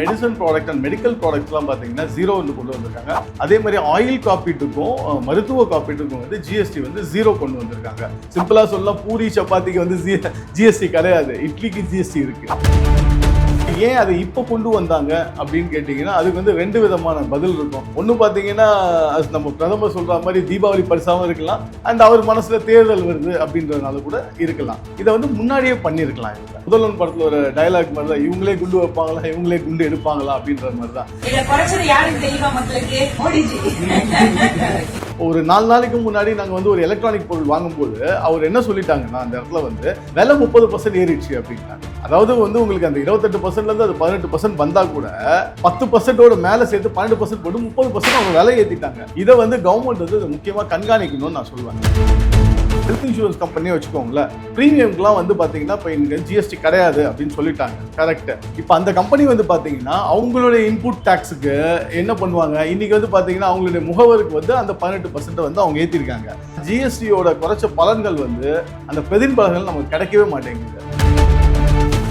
Medicine product and medical ப்ராடக்ட்ஸ்லாம் பார்த்தீங்கன்னா zero வந்து கொண்டு வந்திருக்காங்க. அதே மாதிரி ஆயில் காப்பீட்டுக்கும் மருத்துவ காப்பீட்டுக்கும் வந்து ஜிஎஸ்டி வந்து ஜீரோ கொண்டு வந்திருக்காங்க. சிம்பிளாக சொல்லலாம் பூரி சப்பாத்திக்கு வந்து ஜிஎஸ்டி கிடையாது. இட்லிக்கு ஜிஎஸ்டி இருக்கு. ஏன் அதை இப்போ கொண்டு வந்தாங்க அப்படின்னு கேட்டிங்கன்னா அதுக்கு வந்து ரெண்டு விதமான பதில் இருக்கும். ஒன்று பார்த்தீங்கன்னா அது நம்ம பிரதமர் சொல்ற மாதிரி தீபாவளி பரிசாவும் இருக்கலாம். அண்ட் அவர் மனசுல தேர்தல் வருது அப்படின்றதுனால கூட இருக்கலாம். இதை வந்து முன்னாடியே பண்ணியிருக்கலாம் முதல்வன் படத்துல ஒரு டயலாக் மாதிரி தான் இவங்களே குண்டு வைப்பாங்களா இவங்களே குண்டு எடுப்பாங்களா அப்படின்ற மாதிரி தான். ஒரு நாலு நாளைக்கு முன்னாடி நாங்கள் வந்து ஒரு எலக்ட்ரானிக் பொருள் வாங்கும்போது அவர் என்ன சொல்லிட்டாங்கன்னா அந்த இடத்துல வந்து விலை முப்பது பர்சன்ட் ஏறிடுச்சு அப்படின்னாங்க அதாவது வந்து உங்களுக்கு அந்த இருபத்தெட்டு பர்சன்ட்லேருந்து அது பதினெட்டு பர்சன்ட் வந்தால் கூட பத்து பர்சன்ட்டோட மேலே சேர்த்து பன்னெண்டு பர்சன்ட் போட்டு முப்பது பர்சன்ட் அவங்க விலை ஏற்றிட்டாங்க இதை வந்து கவர்மெண்ட் வந்து முக்கியமாக கண்காணிக்கணும்னு நான் சொல்லுவேன் ஹெல்த் இன்சூரன்ஸ் கம்பெனியே வச்சுக்கோங்களேன் ப்ரீமியம்க்குலாம் வந்து பார்த்தீங்கன்னா இப்போ இங்கே ஜிஎஸ்டி கிடையாது அப்படின்னு சொல்லிட்டாங்க. கரெக்ட் இப்போ அந்த கம்பெனி வந்து பார்த்தீங்கன்னா அவங்களுடைய இன்புட் டேக்ஸுக்கு என்ன பண்ணுவாங்க? இன்னைக்கு வந்து பார்த்தீங்கன்னா அவங்களுடைய முகவருக்கு வந்து அந்த பதினெட்டு பர்சன்ட் வந்து அவங்க ஏற்றிருக்காங்க ஜிஎஸ்டியோட குறைச்ச பலன்கள் வந்து அந்த பெதின் பலன்கள் நமக்கு கிடைக்கவே மாட்டேங்குது.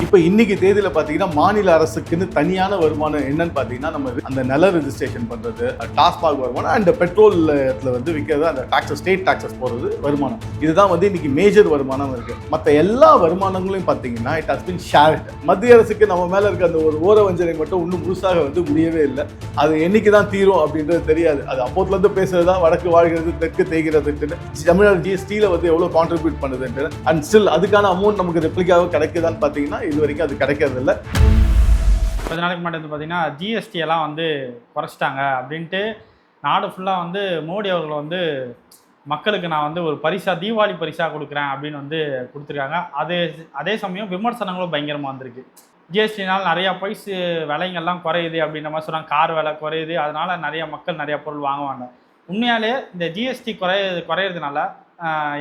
இப்போ இன்னைக்கு தேதியில் பார்த்தீங்கன்னா மாநில அரசுக்குன்னு தனியான வருமானம் என்னன்னு பார்த்தீங்கன்னா நம்ம அந்த நில ரெஜிஸ்ட்ரேஷன் பண்ணுறது டாஸ்மாக் வருமானம் அண்ட் பெட்ரோல்ல வந்து விற்கிறது அந்த டாக்ஸஸ் ஸ்டேட் டாக்ஸஸ் போகிறது வருமானம். இதுதான் வந்து இன்னைக்கு மேஜர் வருமானம் இருக்குது மற்ற எல்லா வருமானங்களையும் பார்த்தீங்கன்னா இட் ஹஸ் பின் ஷேர்ட் மத்திய அரசுக்கு நம்ம மேலே இருக்க அந்த ஒரு ஓர வஞ்சனை மட்டும் இன்னும் முழுசாக வந்து முடியவே இல்லை. அது என்னைக்கு தான் தீரும் அப்படின்றது தெரியாது. அது அப்போத்துலேருந்து பேசுறது தான் வடக்கு வாழ்கிறது தெற்கு தேய்கிறதுன்னு தமிழ்நாடு ஜிஎஸ்டியில் வந்து எவ்வளோ கான்ட்ரிபியூட் பண்ணுதுன்ட்டு அண்ட் ஸ்டில் அதுக்கான அமௌண்ட் நமக்கு ரெப்ளிக்காக கிடைக்குதான்னு பார்த்தீங்கன்னா இது வரைக்கும் அது கிடைக்கிறது இல்லை கொஞ்ச நாளைக்கு முன்னாடி வந்து பார்த்தீங்கன்னா ஜிஎஸ்டி எல்லாம் வந்து குறைச்சிட்டாங்க அப்படின்ட்டு நாடு ஃபுல்லாக வந்து மோடி அவர்கள் வந்து மக்களுக்கு நான் வந்து ஒரு பரிசா தீபாவளி பரிசா கொடுக்குறேன் அப்படின்னு வந்து கொடுத்துருக்காங்க. அதே அதே சமயம் விமர்சனங்களும் பயங்கரமாக வந்திருக்கு. ஜிஎஸ்டினால் நிறையா பைசு விலைங்கள்லாம் குறையுது அப்படின்ற மாதிரி சொன்னாங்க கார் விலை குறையுது. அதனால நிறைய மக்கள் நிறைய பொருள் வாங்குவாங்க. உண்மையாலே இந்த ஜிஎஸ்டி குறைய குறையிறதுனால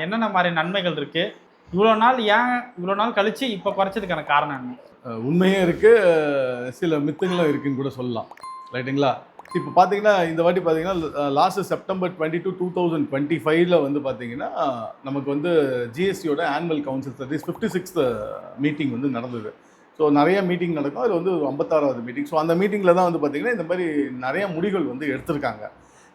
என்னென்ன மாதிரி நன்மைகள் இருக்குது இவ்வளோ நாள் ஏன் இவ்வளோ நாள் கழிச்சு இப்போ குறைச்சதுக்கான காரணம் என்ன? உண்மையும் இருக்குது சில மித்துங்களும் இருக்குன்னு கூட சொல்லலாம். ரைட்டுங்களா? இப்போ பார்த்தீங்கன்னா இந்த வாட்டி பார்த்தீங்கன்னா last September twenty two two thousand twenty ஃபைவ்ல வந்து பார்த்தீங்கன்னா நமக்கு வந்து ஜிஎஸ்டியோட annual council service fifty sixth meeting வந்து நடந்தது. ஸோ நிறைய மீட்டிங் நடக்கும். அது வந்து ஒரு ஐம்பத்தாறாவது மீட்டிங் ஸோ அந்த மீட்டிங்கில் தான் வந்து பார்த்திங்கன்னா இந்த மாதிரி நிறைய முடிகள் வந்து எடுத்திருக்காங்க.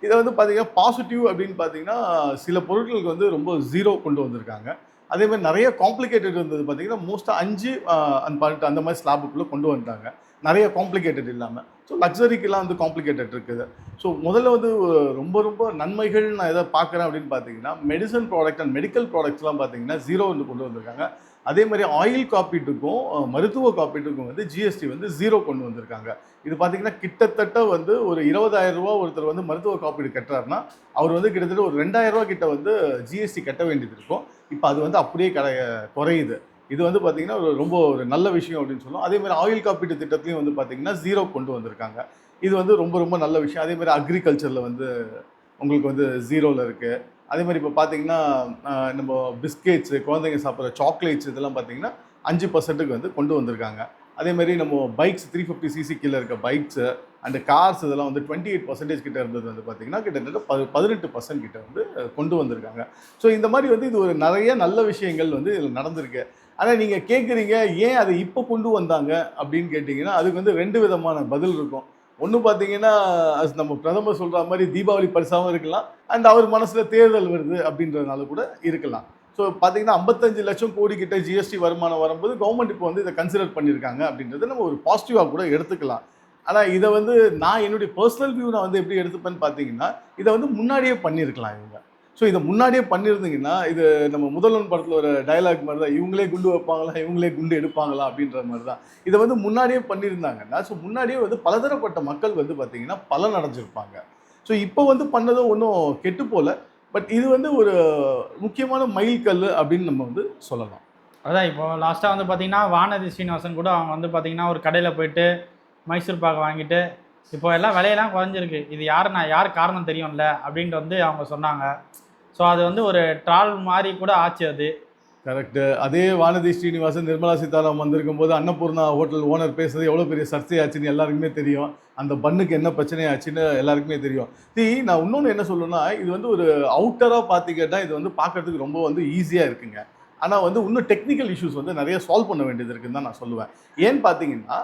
இதை வந்து பார்த்திங்கன்னா பாசிட்டிவ் அப்படின்னு பார்த்தீங்கன்னா சில பொருட்களுக்கு வந்து ரொம்ப ஜீரோ கொண்டு வந்திருக்காங்க. அதே மாதிரி நிறைய காம்ப்ளிகேட்டட் இருந்தது பார்த்தீங்கன்னா மோஸ்ட்டாக அஞ்சு அந்த பாட்டு அந்த மாதிரி ஸ்லாபுக்குள்ளே கொண்டு வந்துட்டாங்க. நிறைய காம்ப்ளிகேட்டட் இல்லாமல் ஸோ லக்ஸரிக்கெல்லாம் வந்து காம்ப்ளிகேட்டட் இருக்குது. ஸோ முதல்ல வந்து ரொம்ப ரொம்ப நன்மைகள் நான் எதை பார்க்குறேன் அப்படின்னு பார்த்தீங்கன்னா மெடிசன் ப்ராடக்ட் அண்ட் மெடிக்கல் ப்ராடக்ட்ஸ்லாம் பார்த்தீங்கன்னா ஜீரோ வந்து கொண்டு வந்திருக்காங்க. அதே மாதிரி ஆயில் காப்பீட்டுக்கும் மருத்துவ காப்பீட்டுக்கும் வந்து ஜிஎஸ்டி வந்து ஜீரோ கொண்டு வந்திருக்காங்க. இது பார்த்தீங்கன்னா கிட்டத்தட்ட வந்து ஒரு இருபதாயிரம் ரூபா ஒருத்தர் வந்து மருத்துவ காப்பீடு கட்டுறாருன்னா அவர் வந்து கிட்டத்தட்ட ஒரு ரெண்டாயிரம் ரூபா கிட்ட வந்து ஜிஎஸ்டி கட்ட வேண்டியது இருக்கும். இப்போ அது வந்து அப்படியே கரை குறையுது. இது வந்து பார்த்தீங்கன்னா ஒரு ரொம்ப ஒரு நல்ல விஷயம் அப்படின்னு சொல்லுவோம் அதே மாதிரி ஆயில் காப்பீட்டு திட்டத்திலையும் வந்து பார்த்தீங்கன்னா ஜீரோ கொண்டு வந்திருக்காங்க. இது வந்து ரொம்ப ரொம்ப நல்ல விஷயம். அதே மாதிரி அக்ரிகல்ச்சரில் வந்து உங்களுக்கு வந்து ஜீரோவில் இருக்குது அதே மாதிரி இப்போ பார்த்தீங்கன்னா நம்ம பிஸ்கெட்ஸு குழந்தைங்க சாப்பிட்ற சாக்லேட்ஸ் இதெல்லாம் பார்த்தீங்கன்னா அஞ்சு பர்சன்ட்டுக்கு வந்து கொண்டு வந்திருக்காங்க. அதே மாதிரி நம்ம பைக்ஸ் த்ரீ ஃபிஃப்டி சிசி கீழே இருக்க பைக்ஸு அண்ட் கார்ஸ் இதெல்லாம் வந்து டுவெண்ட்டி எயிட் பர்சன்டேஜ் கிட்ட இருந்தது வந்து பார்த்தீங்கன்னா கிட்டத்தட்ட ப பதினெட்டு பர்சன்ட் கிட்ட வந்து கொண்டு வந்திருக்காங்க. ஸோ இந்த மாதிரி வந்து இது ஒரு நிறைய நல்ல விஷயங்கள் வந்து இதில் நடந்திருக்கு. ஆனால் நீங்கள் கேட்குறீங்க ஏன் அதை இப்போ கொண்டு வந்தாங்க? அப்படின்னு கேட்டிங்கன்னா அதுக்கு வந்து ரெண்டு விதமான பதில் இருக்கும். ஒன்று பார்த்தீங்கன்னா அது நம்ம பிரதமர் சொல்கிற மாதிரி தீபாவளி பரிசாவும் இருக்கலாம். அண்ட் அவர் மனசில் தேர்தல் வருது அப்படின்றதுனால கூட இருக்கலாம். ஸோ பார்த்தீங்கன்னா ஐம்பத்தஞ்சு லட்சம் கோடி கிட்ட ஜிஎஸ்டி வருமானம் வரும்போது கவர்மெண்ட் இப்போ வந்து இதை கன்சிடர் பண்ணியிருக்காங்க அப்படின்றத நம்ம ஒரு பாசிட்டிவாக கூட எடுத்துக்கலாம். ஆனால் இதை வந்து நான் என்னுடைய பர்சனல் வியூ நான் வந்து எப்படி எடுத்துப்பேன்னு பார்த்தீங்கன்னா இதை வந்து முன்னாடியே பண்ணியிருக்கலாம் இவங்க. ஸோ இதை முன்னாடியே பண்ணியிருந்தீங்கன்னா இது நம்ம முதல்வன் படத்தில் ஒரு டயலாக் மாதிரி தான் இவங்களே குண்டு வைப்பாங்களா இவங்களே குண்டு எடுப்பாங்களா அப்படின்ற மாதிரி தான் இதை வந்து முன்னாடியே பண்ணியிருந்தாங்கன்னா ஸோ முன்னாடியே வந்து பலதரப்பட்ட மக்கள் வந்து பார்த்தீங்கன்னா பலன் அடைஞ்சிருப்பாங்க. ஸோ இப்போ வந்து பண்ணதும் ஒன்றும் கெட்டு போல பட் இது வந்து ஒரு முக்கியமான மைல்கல் அப்படின்னு நம்ம வந்து சொல்லலாம். அதான் இப்போ லாஸ்ட்டாக வந்து பார்த்தீங்கன்னா வானதி ஸ்ரீனிவாசன் கூட அவங்க வந்து பார்த்தீங்கன்னா ஒரு கடையில் போயிட்டு மைசூர் பாக்கு வாங்கிட்டு இப்போ எல்லாம் விலையெல்லாம் குறைஞ்சிருக்கு. இது யார் நான் யார் காரணம் தெரியும்ல அப்படின்ட்டு வந்து அவங்க சொன்னாங்க. ஸோ அது வந்து ஒரு ட்ரால் மாதிரி கூட ஆச்சு அது. கரெக்டு அதே வானதி ஸ்ரீனிவாசன் நிர்மலா சீதாராமன் வந்திருக்கும் போது அன்னபூர்ணா ஹோட்டல் ஓனர் பேசுறது எவ்வளோ பெரிய சர்ச்சையாச்சுன்னு எல்லாருக்குமே தெரியும். அந்த பண்ணுக்கு என்ன பிரச்சனையாச்சுன்னு எல்லாருக்குமே தெரியும். தி நான் இன்னொன்று என்ன சொல்லணும்னா இது வந்து ஒரு அவுட்டராக பார்த்திங்கன்னா இது வந்து பார்க்கறதுக்கு ரொம்ப வந்து ஈஸியாக இருக்குங்க. ஆனால் வந்து இன்னும் டெக்னிக்கல் இஷ்யூஸ் வந்து நிறைய சால்வ் பண்ண வேண்டியது இருக்குன்னு தான் நான் சொல்லுவேன். ஏன்னு பார்த்தீங்கன்னா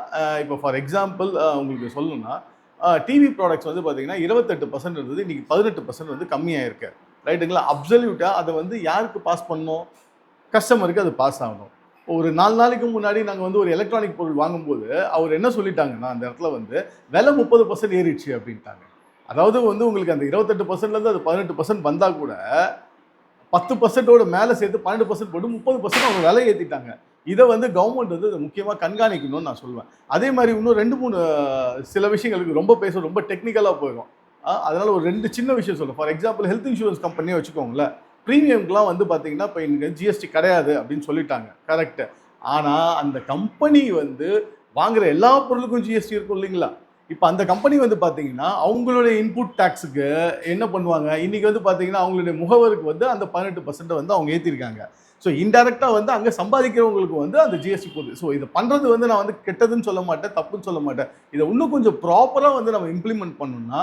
இப்போ ஃபார் எக்ஸாம்பிள் உங்களுக்கு சொல்லணும்னா டிவி ப்ராடக்ட்ஸ் வந்து பார்த்தீங்கன்னா இருபத்தெட்டு பர்சன்ட் இருந்தது இன்றைக்கி பதினெட்டு பர்சன்ட் வந்து கம்மியாக இருக்கு ரைட்டுங்களா? அப்சல்யூட்டாக அதை வந்து யாருக்கு பாஸ் பண்ணணும்? கஸ்டமருக்கு அது பாஸ் ஆகணும். ஒரு நாலு நாளைக்கு முன்னாடி நாங்கள் வந்து ஒரு எலக்ட்ரானிக் பொருள் வாங்கும்போது அவர் என்ன சொல்லிட்டாங்கன்னா அந்த இடத்துல வந்து விலை முப்பது பர்சன்ட் ஏறிடுச்சு அப்படின்ட்டாங்க. அதாவது வந்து உங்களுக்கு அந்த இருபத்தெட்டு பர்சன்ட்லேருந்து அது பதினெட்டு பர்சன்ட் வந்தால் கூட பத்து பர்சன்ட்டோட மேலே சேர்த்து பன்னெண்டு பர்சன்ட் போட்டு முப்பது பர்சன்ட் அவங்க விலை ஏற்றிட்டாங்க இதை வந்து கவர்மெண்ட் வந்து இதை முக்கியமாக கண்காணிக்கணும்னு நான் சொல்லுவேன் அதே மாதிரி இன்னும் ரெண்டு மூணு சில விஷயங்களுக்கு ரொம்ப பேச ரொம்ப டெக்னிக்கலாக போயிடும் அதனால் ஒரு ரெண்டு சின்ன விஷயம் சொல்லுவேன் ஃபார் எக்ஸாம்பிள் ஹெல்த் இன்சூரன்ஸ் கம்பெனியே வச்சுக்கோங்களேன். ப்ரீமியம்க்குலாம் வந்து பார்த்தீங்கன்னா இப்போ எனக்கு ஜிஎஸ்டி கிடையாது அப்படின்னு சொல்லிட்டாங்க. கரெக்டு ஆனால் அந்த கம்பெனி வந்து வாங்குற எல்லா பொருளுக்கும் ஜிஎஸ்டி இருக்கும் இல்லைங்களா? இப்போ அந்த கம்பெனி வந்து பார்த்தீங்கன்னா அவங்களுடைய இன்புட் டேக்ஸுக்கு என்ன பண்ணுவாங்க? இன்றைக்கி வந்து பார்த்தீங்கன்னா அவங்களுடைய முகவருக்கு வந்து அந்த பதினெட்டு பர்சன்ட்டை வந்து அவங்க ஏற்றிருக்காங்க ஸோ இன்டெரக்டாக வந்து அங்கே சம்பாதிக்கிறவங்களுக்கு வந்து அந்த ஜிஎஸ்டி போகுது. ஸோ இதை பண்ணுறது வந்து நான் வந்து கெட்டதுன்னு சொல்ல மாட்டேன் தப்புன்னு சொல்ல மாட்டேன். இதை இன்னும் கொஞ்சம் ப்ராப்பராக வந்து நம்ம இம்ப்ளிமெண்ட் பண்ணோம்னா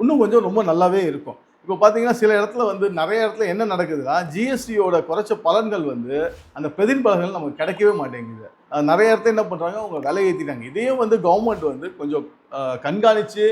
இன்னும் கொஞ்சம் ரொம்ப நல்லாவே இருக்கும். இப்போ பார்த்தீங்கன்னா சில இடத்துல வந்து நிறைய இடத்துல என்ன நடக்குதுன்னா ஜிஎஸ்டியோட குறைச்ச பலன்கள் வந்து அந்த பிரதிபலன்கள் நமக்கு கிடைக்கவே மாட்டேங்குது. நிறைய இடத்துல என்ன பண்ணுறாங்க அவங்க விலை ஏற்றிட்டாங்க இதையும் வந்து கவர்மெண்ட் வந்து கொஞ்சம் கண்காணித்து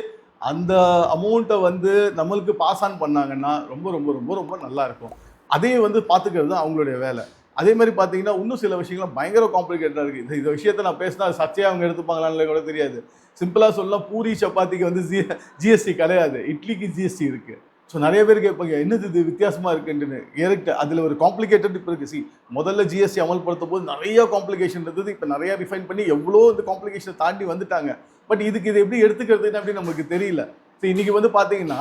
அந்த அமௌண்ட்டை வந்து நம்மளுக்கு பாஸ் ஆன் பண்ணாங்கன்னா ரொம்ப ரொம்ப ரொம்ப ரொம்ப நல்லாயிருக்கும் அதையும் வந்து பார்த்துக்கிறது தான் அவங்களுடைய வேலை. அதே மாதிரி பார்த்தீங்கன்னா இன்னும் சில விஷயங்கள்லாம் பயங்கர காம்ப்ளிகேட்டாக இருக்குது இந்த விஷயத்த நான் பேசினா அது சர்ச்சையாக அவங்க எடுத்துப்பாங்களான்னு கூட தெரியாது. சிம்பிளாக சொல்லலாம் பூரி சப்பாத்திக்கு வந்து ஜி ஜிஎஸ்டி கிடையாது. இட்லிக்கு ஜிஎஸ்டி இருக்குது ஸோ நிறைய பேர் கேட்பாங்க என்னது இது? வித்தியாசமாக இருக்குன்ட்டுன்னு. ஏறிட்டு அதில் ஒரு காம்ப்ளிகேட்டட் இப்போ இருக்குது சி முதல்ல ஜிஎஸ்டி அமல்படுத்தும் போது நிறைய காம்ப்ளிகேஷன் இருந்தது. இப்போ நிறையா ரிஃபைன் பண்ணி எவ்வளோ இந்த காம்ப்ளிகேஷனை தாண்டி வந்துட்டாங்க. பட் இதுக்கு இது எப்படி எடுத்துக்கிறதுன்னு அப்படின்னு நமக்கு தெரியல. ஸோ இன்றைக்கி வந்து பார்த்தீங்கன்னா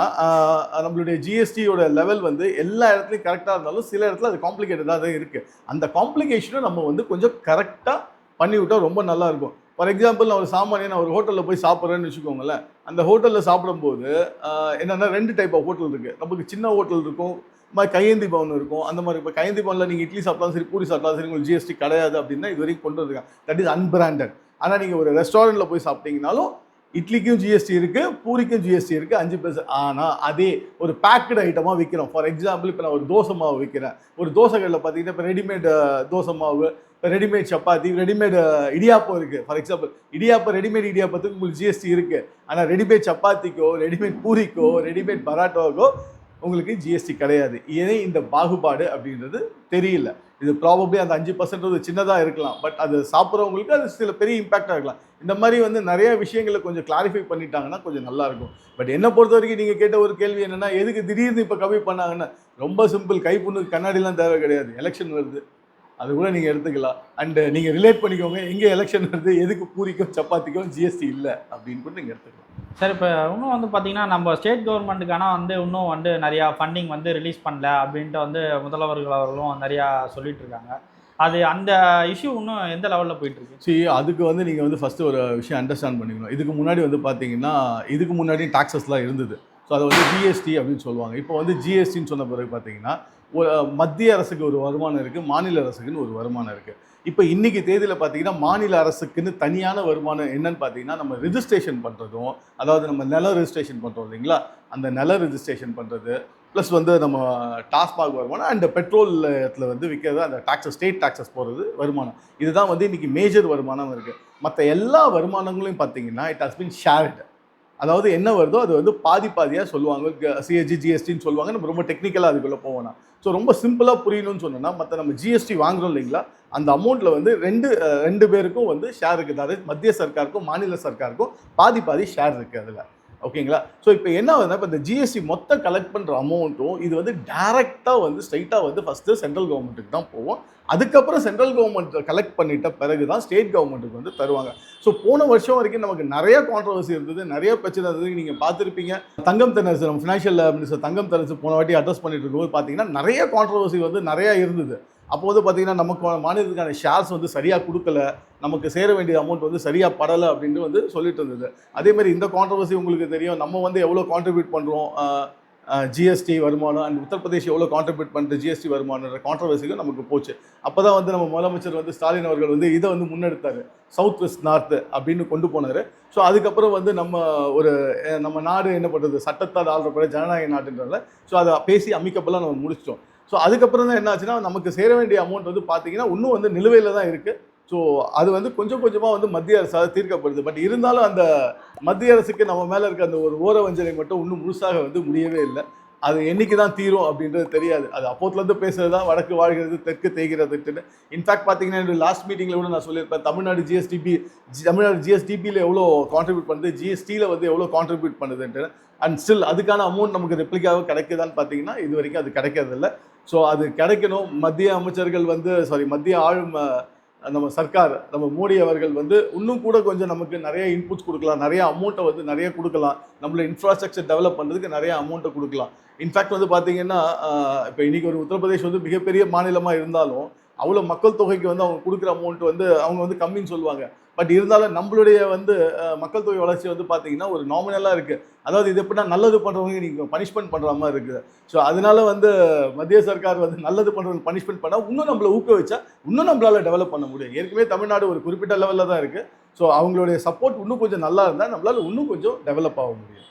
நம்மளுடைய ஜிஎஸ்டியோட லெவல் வந்து எல்லா இடத்துலையும் கரெக்டாக இருந்தாலும் சில இடத்துல அது காம்ப்ளிகேட்டடாக தான் இருக்குது அந்த காம்ப்ளிகேஷனும் நம்ம வந்து கொஞ்சம் கரெக்டாக பண்ணிவிட்டால் ரொம்ப நல்லாயிருக்கும் ஃபார் எக்ஸாம்பிள் நான் ஒரு சாமானியன் நான் ஒரு ஹோட்டலில் போய் சாப்பிட்றேன்னு வச்சுக்கோங்களேன். அந்த ஹோட்டலில் சாப்பிடும்போது என்னென்னா ரெண்டு டைப் ஆஃப் ஹோட்டல் இருக்குது நமக்கு சின்ன ஹோட்டல் இருக்கும் இந்த மாதிரி கையேந்தி பவன் இருக்கும். அந்த மாதிரி இப்போ கையேந்தி பவனில் நீங்கள் இட்லி சாப்பிட்டாலும் சரி பூரி சாப்பிட்டாலும் சரி உங்களுக்கு ஜிஎஸ்டி கிடையாது அப்படின்னா இது வரைக்கும் கொண்டு வந்திருக்காங்க. தட் இஸ் அன்பிராண்டட் ஆனால் நீங்கள் ஒரு ரெஸ்டாரண்ட்டில் போய் சாப்பிட்டீங்கனாலும் இட்லிக்கும் ஜிஎஸ்டி இருக்குது பூரிக்கும் ஜிஎஸ்டி இருக்குது அஞ்சு பர்சன்ட் ஆனால் அதே ஒரு பேக்கடு ஐட்டமாக விற்கிறோம் ஃபார் எக்ஸாம்பிள் இப்போ நான் ஒரு தோசை மாவு விற்கிறேன் ஒரு தோசை கடையில் பார்த்தீங்கன்னா இப்போ ரெடிமேட் தோசை மாவு ரெடிமேட் சப்பாத்தி ரெடிமேட் இடியாப்பம் இருக்குது ஃபார் எக்ஸாம்பிள் இடியாப்பம் ரெடிமேட் இடியாப்பத்துக்கு உங்களுக்கு ஜிஎஸ்டி இருக்குது ஆனால் ரெடிமேட் சப்பாத்திக்கோ ரெடிமேட் பூரிக்கோ ரெடிமேட் பராட்டாவுக்கோ உங்களுக்கு ஜிஎஸ்டி கிடையாது. ஏன் இந்த பாகுபாடு அப்படின்றது தெரியல. இது ப்ராபப்ளி அந்த அஞ்சு பர்சன்ட் சின்னதாக இருக்கலாம். பட் அது சாப்பிட்றவங்களுக்கு அது சில பெரிய இம்பாக்டாக இருக்கலாம். இந்த மாதிரி வந்து நிறைய விஷயங்களை கொஞ்சம் கிளாரிஃபை பண்ணிட்டாங்கன்னா கொஞ்சம் நல்லாயிருக்கும் பட் என்னை பொறுத்த வரைக்கும் நீங்கள் கேட்ட ஒரு கேள்வி என்னென்னா எதுக்கு திடீர்னு இப்போ கம்மி பண்ணாங்கன்னா ரொம்ப சிம்பிள் கைப்புண்ணுக்கு கண்ணாடிலாம் தேவை கிடையாது. எலெக்ஷன் வருது. அது கூட நீங்கள் எடுத்துக்கலாம். அண்டு நீங்கள் ரிலேட் பண்ணிக்கோங்க எங்கே எலெக்ஷன் வருது எதுக்கு பூரிக்கும் சப்பாத்திக்கும் ஜிஎஸ்டி இல்லை அப்படின்னு கூட நீங்கள் எடுத்துக்கலாம். சார் இப்போ இன்னும் வந்து பார்த்தீங்கன்னா நம்ம ஸ்டேட் கவர்மெண்ட்டுக்கான வந்து இன்னும் வந்து நிறையா ஃபண்டிங் வந்து ரிலீஸ் பண்ணல அப்படின்ட்டு வந்து முதல்வர்கள் அவர்களும் நிறையா சொல்லிட்டு இருக்காங்க. அது அந்த இஷ்யூ இன்னும் எந்த லெவலில் போயிட்டு இருக்கு? சரி அதுக்கு வந்து நீங்கள் வந்து ஃபஸ்ட்டு ஒரு விஷயம் அண்டர்ஸ்டாண்ட் பண்ணிக்கணும். இதுக்கு முன்னாடி வந்து பார்த்தீங்கன்னா இதுக்கு முன்னாடி டாக்ஸஸ்லாம் இருந்தது. ஸோ அதை வந்து ஜிஎஸ்டி அப்படின்னு சொல்லுவாங்க. இப்போ வந்து ஜிஎஸ்டின்னு சொன்ன பிறகு பார்த்தீங்கன்னா மத்திய அரசுக்கு ஒரு வருமானம் இருக்குது மாநில அரசுக்குன்னு ஒரு வருமானம் இருக்குது இப்போ இன்றைக்கி தேதியில் பார்த்தீங்கன்னா மாநில அரசுக்குன்னு தனியான வருமானம் என்னன்னு பார்த்தீங்கன்னா நம்ம ரிஜிஸ்ட்ரேஷன் பண்ணுறதும் அதாவது நம்ம நில ரிஜிஸ்ட்ரேஷன் பண்ணுறோம் இல்லைங்களா? அந்த நில ரிஜிஸ்ட்ரேஷன் பண்ணுறது ப்ளஸ் வந்து நம்ம டாஸ்மாக் வருமானம் அண்ட் பெட்ரோலில் வந்து விற்கிறது அந்த டாக்ஸஸ் ஸ்டேட் டாக்ஸஸ் போகிறது வருமானம். இதுதான் வந்து இன்றைக்கி மேஜர் வருமானம் இருக்குது மற்ற எல்லா வருமானங்களையும் பார்த்தீங்கன்னா இட் ஹஸ் பின் ஷேர்டு அதாவது என்ன வருதோ அது வந்து பாதி பாதியாக சொல்லுவாங்க. சிஎஸ்ஜி ஜிஎஸ்டின்னு சொல்லுவாங்க. நம்ம ரொம்ப டெக்னிக்கலாக அதுக்குள்ளே போவோம்னா ஸோ ரொம்ப சிம்பிளாக புரியணும்னு சொன்னோன்னா மற்ற நம்ம ஜிஎஸ்டி வாங்குறோம் இல்லைங்களா அந்த அமௌண்ட்டில் வந்து ரெண்டு ரெண்டு பேருக்கும் வந்து ஷேர் இருக்குது. அதாவது மத்திய சர்க்காருக்கும் மாநில சர்க்காருக்கும் பாதி பாதி ஷேர் இருக்குது அதில். ஓகேங்களா? ஸோ இப்போ என்ன ஆகுதுன்னா இப்போ இந்த ஜிஎஸ்டி மொத்த கலெக்ட் பண்ணுற அமௌண்ட்டும் இது வந்து டேரெக்டாக வந்து ஸ்ட்ரைட்டாக வந்து ஃபஸ்ட்டு சென்ட்ரல் கவர்மெண்ட்டுக்கு தான் போவோம் அதுக்கப்புறம் சென்ட்ரல் கவர்மெண்ட் கலெக்ட் பண்ணிட்ட பிறகு தான் ஸ்டேட் கவர்மெண்ட்டுக்கு வந்து தருவாங்க. ஸோ போன வருஷம் வரைக்கும் நமக்கு நிறைய கான்ட்ரவர்சி இருந்தது நிறைய பிரச்சனை இருந்தது. நீங்கள் பார்த்துருப்பீங்க தங்கம் தென்னரசு நம்ம ஃபினான்ஷியல் மினிஸ்டர் தங்கம் தென்னரசு போன வாட்டி அட்ரஸ் பண்ணிட்டு இருக்கும்போது பார்த்தீங்கன்னா நிறைய கான்ட்ரவர்சி வந்து நிறையா இருந்தது. அப்போது வந்து நமக்கு மாநிலத்துக்கான ஷேர்ஸ் வந்து சரியாக கொடுக்கல. நமக்கு சேர வேண்டிய அமௌண்ட் வந்து சரியாக படலை அப்படின்னு வந்து சொல்லிட்டு இருந்தது. அதேமாதிரி இந்த கான்ட்ரவர்சி உங்களுக்கு தெரியும். நம்ம வந்து எவ்வளோ கான்ட்ரிபியூட் பண்ணுறோம் ஜிஎஸ்டி வருமானம் அண்ட் உத்தரப்பிரதேஷ் எவ்வளோ கான்ட்ரிபியூட் பண்ணுற ஜிஎஸ்டி வருமானன்ற கான்ட்ரவர்சிக்கும் நமக்கு போச்சு. அப்போ தான் வந்து நம்ம முதலமைச்சர் வந்து ஸ்டாலின் அவர்கள் வந்து இதை வந்து முன்னெடுத்தார். சவுத் வெஸ்ட் நார்த்து அப்படின்னு கொண்டு போனார். ஸோ அதுக்கப்புறம் வந்து நம்ம ஒரு நம்ம நாடு என்ன பண்ணுறது சட்டத்தால் ஆள்றப்பட ஜனநாயக நாட்டுன்றதால ஸோ அதை பேசி அமைக்கப்பெல்லாம் நம்ம முடிச்சிட்டோம். ஸோ அதுக்கப்புறம் தான் என்ன ஆச்சுன்னா நமக்கு சேர வேண்டிய அமௌண்ட் வந்து பார்த்தீங்கன்னா இன்னும் வந்து நிலுவையில் தான் இருக்குது ஸோ அது வந்து கொஞ்சம் கொஞ்சமாக வந்து மத்திய அரசால் தீர்க்கப்படுது. பட் இருந்தாலும் அந்த மத்திய அரசுக்கு நம்ம மேலே இருக்க அந்த ஒரு ஓர வஞ்சனை மட்டும் இன்னும் முழுசாக வந்து முடியவே இல்லை. அது என்னைக்கு தான் தீரும் அப்படின்றது தெரியாது. அது அப்போத்துலேருந்து பேசுறது தான் வடக்கு வாழ்கிறது தெற்கு தேய்கிறதுன்னு இன்ஃபேக்ட் பார்த்தீங்கன்னா லாஸ்ட் மீட்டிங்கில் கூட நான் சொல்லியிருப்பேன் தமிழ்நாடு ஜிஎஸ்டிபி தமிழ்நாடு ஜிஎஸ்டிபியில் எவ்வளோ கான்ட்ரிபியூட் பண்ணுது ஜிஎஸ்டியில் வந்து எவ்வளோ கான்ட்ரிபியூட் பண்ணுதுன்ட்டு. அண்ட் ஸ்டில் அதுக்கான அமௌண்ட் நமக்கு ரெப்ளிக்காக கிடைக்குதான்னு பார்த்தீங்கன்னா இது வரைக்கும் அது கிடைக்கிறதில்ல. ஸோ அது கிடைக்கணும். மத்திய அமைச்சர்கள் வந்து சாரி மத்திய ஆளும் நம்ம சர்க்கார் நம்ம மோடி அவர்கள் வந்து இன்னும் கூட கொஞ்சம் நமக்கு நிறைய இன்புட்ஸ் கொடுக்கலாம். நிறைய அமௌண்ட்டை வந்து நிறைய கொடுக்கலாம். நம்மளை இன்ஃப்ராஸ்ட்ரக்சர் டெவலப் பண்ணுறதுக்கு நிறைய அமௌண்ட்டை கொடுக்கலாம். இன்ஃபேக்ட் வந்து பார்த்தீங்கன்னா இப்போ இன்றைக்கி ஒரு உத்தரப்பிரதேஷ் வந்து மிகப்பெரிய மாநிலமாக இருந்தாலும் அவ்வளோ மக்கள் தொகைக்கு வந்து அவங்க கொடுக்குற அமௌண்ட் வந்து அவங்க வந்து கம்மின்னு சொல்லுவாங்க. பட் இருந்தாலும் நம்மளுடைய வந்து மக்கள் தொகை வளர்ச்சி வந்து பார்த்தீங்கன்னா ஒரு நாமினலாக இருக்குது அதாவது இது எப்படின்னா நல்லது பண்ணுறவங்க நீங்கள் பனிஷ்மெண்ட் பண்ணுற மாதிரி இருக்குது. ஸோ அதனால வந்து மத்திய சர்க்கார் வந்து நல்லது பண்ணுறவங்க பனிஷ்மெண்ட் பண்ணால் இன்னும் நம்மளை ஊக்குவிச்சா இன்னும் நம்மளால டெவலப் பண்ண முடியும். ஏற்கனவே தமிழ்நாடு ஒரு குறிப்பிட்ட லெவலில் தான் இருக்குது ஸோ அவங்களுடைய சப்போர்ட் இன்னும் கொஞ்சம் நல்லா இருந்தால் நம்மளால இன்னும் கொஞ்சம் டெவலப் ஆக முடியும்.